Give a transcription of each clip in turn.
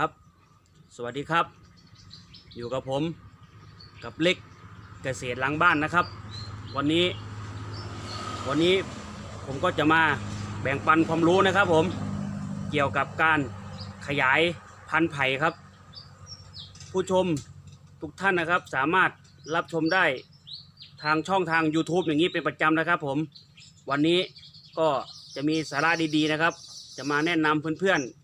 ครับ สวัสดีครับ อยู่กับผมกับเล็กเกษตรหลังบ้านนะครับ วันนี้ วันนี้ผมก็จะมาแบ่งปันความรู้นะครับ ผมเกี่ยวกับการขยายพันธุ์ไผ่ครับ ผู้ชมทุกท่านนะครับ สามารถรับชมได้ทางช่องทาง YouTube อย่างนี้เป็นประจำนะครับ ผม วันนี้ก็จะมีสาระดีๆนะครับ จะมาแนะนำเพื่อนๆ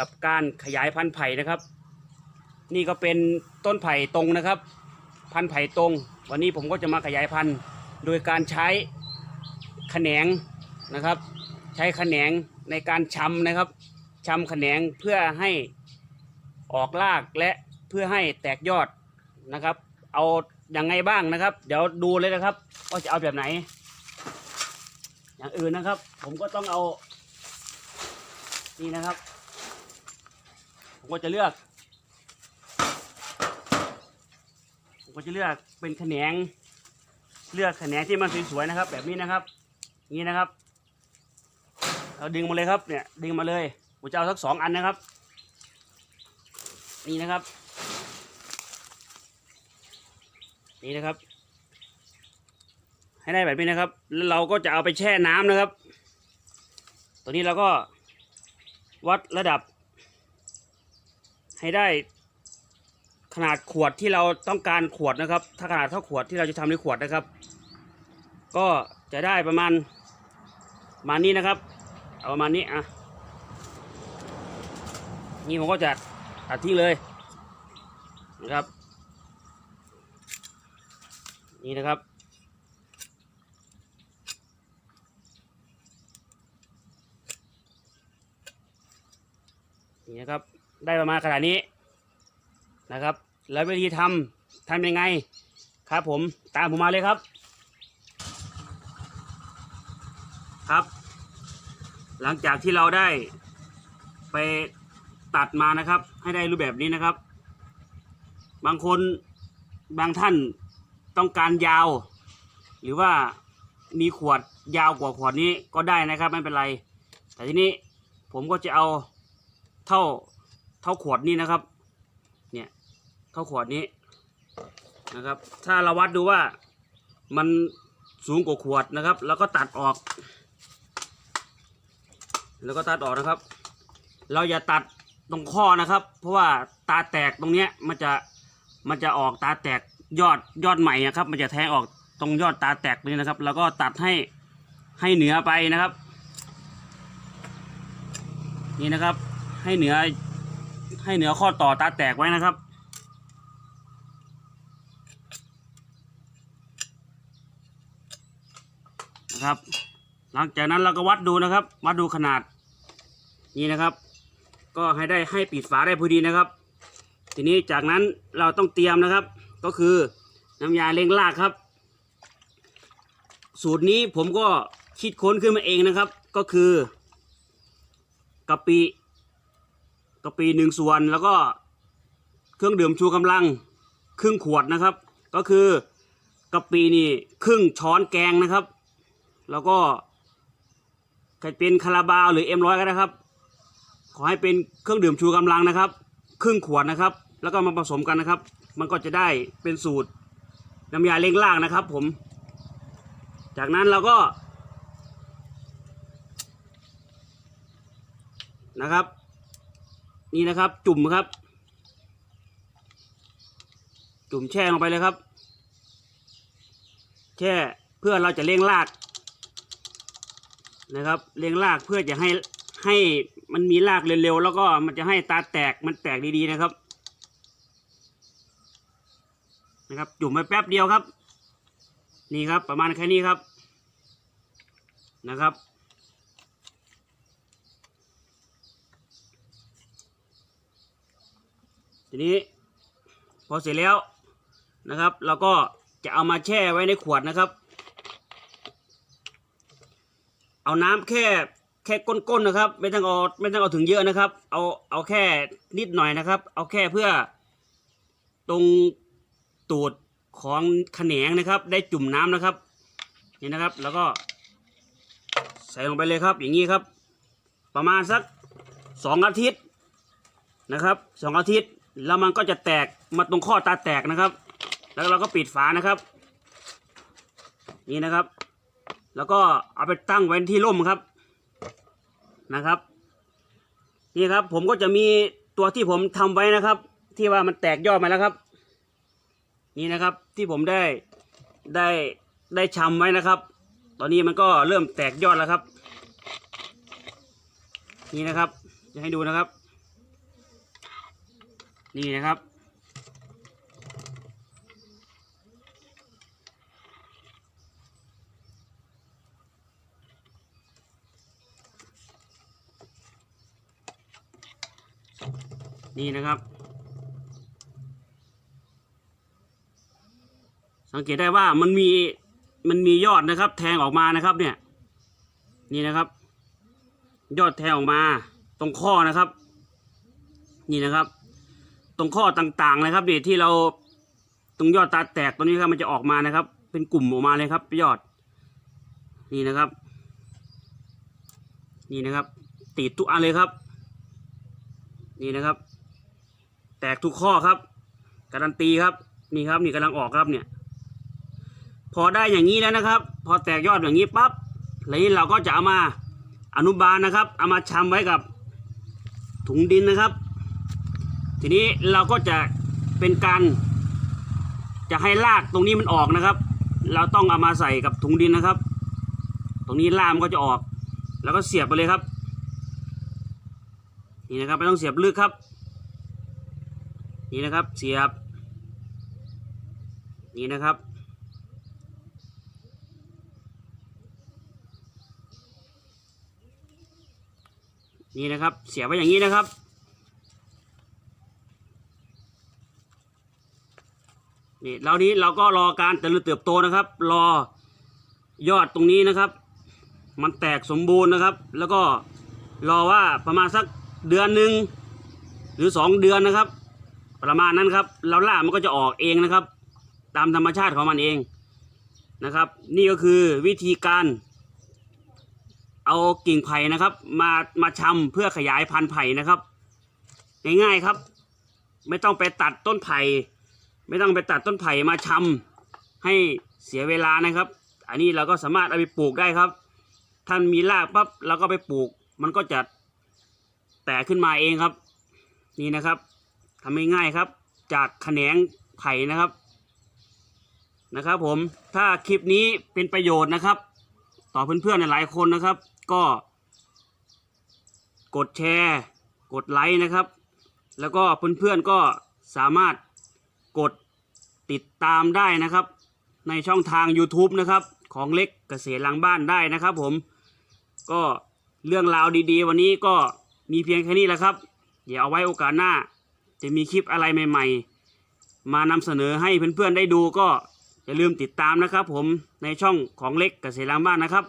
กับการขยายพันธุ์ไผ่นะครับ นี่ก็เป็นต้นไผ่ตรงนะครับ พันธุ์ไผ่ตรง วันนี้ผมก็จะมาขยายพันธุ์โดยการใช้แขนงนะครับ ใช้แขนงในการชำนะครับชำแขนงเพื่อให้ออกรากและเพื่อให้แตกยอดนะครับ เอาอย่างไงบ้างนะครับ เดี๋ยวดูเลยนะครับว่าจะเอาแบบไหน อย่างอื่นนะครับ ผมก็ต้องเอานี่นะครับ ก็จะเลือกผมก็จะเลือกเป็นแขนง เลือกแขนงที่มันสวยๆนะครับ แบบนี้นะครับนี้นะครับเราดึงมาเลยครับเนี่ยดึงมาเลยผมจะเอาสักสองอันนะครับ นี่นะครับ นี่นะครับ ให้ได้แบบนี้นะครับ แล้วเราก็จะเอาไปแช่น้ำนะครับ ตัวนี้เราก็วัดระดับ ให้ได้ขนาดขวดที่เราต้องการขวดนะครับ ถ้าขนาดเท่าขวดที่เราจะทำในขวดนะครับ ก็จะได้ประมาณประมาณนี้นะครับ เอาประมาณนี้อะนี่ผมก็จะตัดทิ้งเลยนะครับ นี่นะครับนี่นะครับ ได้ประมาณขนาดนี้นะครับ แล้ววิธีทำทำยังไงครับผมตามผมมาเลยครับ ครับ หลังจากที่เราได้ไปตัดมานะครับ ให้ได้รูปแบบนี้นะครับ บางคนบางท่านต้องการยาว หรือว่ามีขวดยาวกว่าขวดนี้ก็ได้นะครับไม่เป็นไร แต่ทีนี้ผมก็จะเอาเท่า เท่าขวดนี้นะครับ เนี่ยเท่าขวดนี้นะครับ ถ้าเราวัดดูว่ามันสูงกว่าขวดนะครับ แล้วก็ตัดออก แล้วก็ตัดออกนะครับ เราอย่าตัดตรงข้อนะครับ เพราะว่าตาแตกตรงเนี้ยมันจะมันจะออกตาแตกยอดยอดใหม่นะครับ มันจะแทงออกตรงยอดตาแตกนี้นะครับ แล้วก็ตัดให้ให้เหนือไปนะครับ นี่นะครับให้เหนือ ให้เหนือข้อต่อตาแตกไว้นะครับ นะครับ หลังจากนั้นเราก็วัดดูนะครับ วัดดูขนาดนี่นะครับ ก็ให้ได้ให้ปิดฝาได้พอดีนะครับ ทีนี้จากนั้นเราต้องเตรียมนะครับ ก็คือน้ำยาเล้งรากครับ สูตรนี้ผมก็คิดค้นขึ้นมาเองนะครับ ก็คือกะปิ กะปิหนึ่งส่วนแล้วก็เครื่องดื่มชูกำลังครึ่งขวดนะครับ ก็คือกะปินี่ครึ่งช้อนแกงนะครับ แล้วก็ใครเป็นคาราบาวหรือเอ็มร้อยก็ได้ครับ ขอให้เป็นเครื่องดื่มชูกำลังนะครับ ครึ่งขวดนะครับ แล้วก็มาผสมกันนะครับ มันก็จะได้เป็นสูตรน้ำยาเล้งรากนะครับ ผม จากนั้นเราก็นะครับ นี่นะครับ จุ่มครับ จุ่มแช่ลงไปเลยครับ แช่เพื่อเราจะเลี้ยงรากนะครับเลี้ยงรากเพื่อจะให้ให้มันมีรากเร็วๆแล้วก็มันจะให้ตาแตกมันแตกดีๆนะครับนะครับจุ่มไปแป๊บเดียวครับ นี่ครับประมาณแค่นี้ครับนะครับ นี้พอเสร็จแล้วนะครับ เราก็จะเอามาแช่ไว้ในขวดนะครับ เอาน้ำแค่แค่ก้นๆนะครับ ไม่ต้องเอาไม่ต้องเอาถึงเยอะนะครับ เอาเอาแค่นิดหน่อยนะครับ เอาแค่เพื่อตรงตูดของแขนงนะครับ ได้จุ่มน้ำนะครับนี่นะครับ แล้วก็ใส่ลงไปเลยครับ อย่างนี้ครับ ประมาณสักสองอาทิตย์นะครับสองอาทิตย์ แล้วมันก็จะแตกมาตรงข้อตาแตกนะครับ แล้วเราก็ปิดฝานะครับ นี่นะครับ แล้วก็เอาไปตั้งไว้ที่ร่มครับนะครับ นี่ครับผมก็จะมีตัวที่ผมทำไว้นะครับ ที่ว่ามันแตกยอดมาแล้วครับ นี่นะครับที่ผมได้ได้ได้ชำไว้นะครับ ตอนนี้มันก็เริ่มแตกยอดแล้วครับ นี่นะครับจะให้ดูนะครับ นี่นะครับ นี่นะครับ สังเกตได้ว่ามันมีมันมียอดนะครับ แทงออกมานะครับเนี่ย นี่นะครับ ยอดแทงออกมาตรงข้อนะครับ นี่นะครับ ตรงข้อต่างๆนะครับเนี่ยที่เราตรงยอดตาแตกตรงนี้ครับมันจะออกมานะครับ เป็นกลุ่มออกมาเลยครับ ยอด นี่นะครับ นี่นะครับติดทุกอันเลยครับ นี่นะครับ แตกทุกข้อครับ การันตีครับ นี่ครับ นี่กำลังออกครับเนี่ย พอได้อย่างนี้แล้วนะครับ พอแตกยอดอย่างนี้ปั๊บแล้วนี้เราก็จะเอามาอนุบาลนะครับ เอามาชำไว้กับถุงดินนะครับ ทีนี้เราก็จะเป็นการจะให้รากตรงนี้มันออกนะครับ เราต้องเอามาใส่กับถุงดินนะครับ ตรงนี้รากมันก็จะออก แล้วก็เสียบไปเลยครับนี่นะครับไม่ต้องเสียบลึกครับ นี่นะครับเสียบ นี่นะครับ นี่นะครับเสียบไว้อย่างนี้นะครับ นี่แล้วนี้เราก็รอการเจริญเติบโตนะครับ รอยอดตรงนี้นะครับ มันแตกสมบูรณ์นะครับ แล้วก็รอว่าประมาณสักเดือนหนึ่งหรือสองเดือนนะครับ ประมาณนั้นครับแล้วล่ามันก็จะออกเองนะครับ ตามธรรมชาติของมันเองนะครับ นี่ก็คือวิธีการเอากิ่งไผ่นะครับ มามาชำเพื่อขยายพันธุ์ไผ่นะครับ ง่ายๆครับ ไม่ต้องไปตัดต้นไผ่ ไม่ต้องไปตัดต้นไผ่มาชำให้เสียเวลานะครับ อันนี้เราก็สามารถเอาไปปลูกได้ครับ ท่านมีรากปั๊บเราก็ไปปลูก มันก็จะแตกขึ้นมาเองครับ นี่นะครับทำง่ายๆครับ จากแขนงไผ่นะครับนะครับ ผมถ้าคลิปนี้เป็นประโยชน์นะครับ ต่อเพื่อนๆหลายคนนะครับ ก็ กดแชร์ กดไลค์นะครับ แล้วก็เพื่อนๆก็สามารถ กดติดตามได้นะครับ ในช่องทาง YouTube นะครับของเล็กเกษตรหลังบ้านได้นะครับ ผมก็เรื่องราวดีๆ วันนี้ก็มีเพียงแค่นี้แหละครับ เดี๋ยวเอาไว้โอกาสหน้า จะมีคลิปอะไรใหม่ ๆ มานำเสนอให้เพื่อนๆได้ดูก็อย่าลืมติดตามนะครับ ผมในช่องของเล็กเกษตรหลังบ้านนะครับ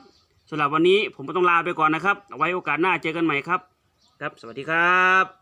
สำหรับวันนี้ผมก็ต้องลาไปก่อนนะครับ เอาไว้โอกาสหน้าเจอกันใหม่ครับ ครับ สวัสดีครับ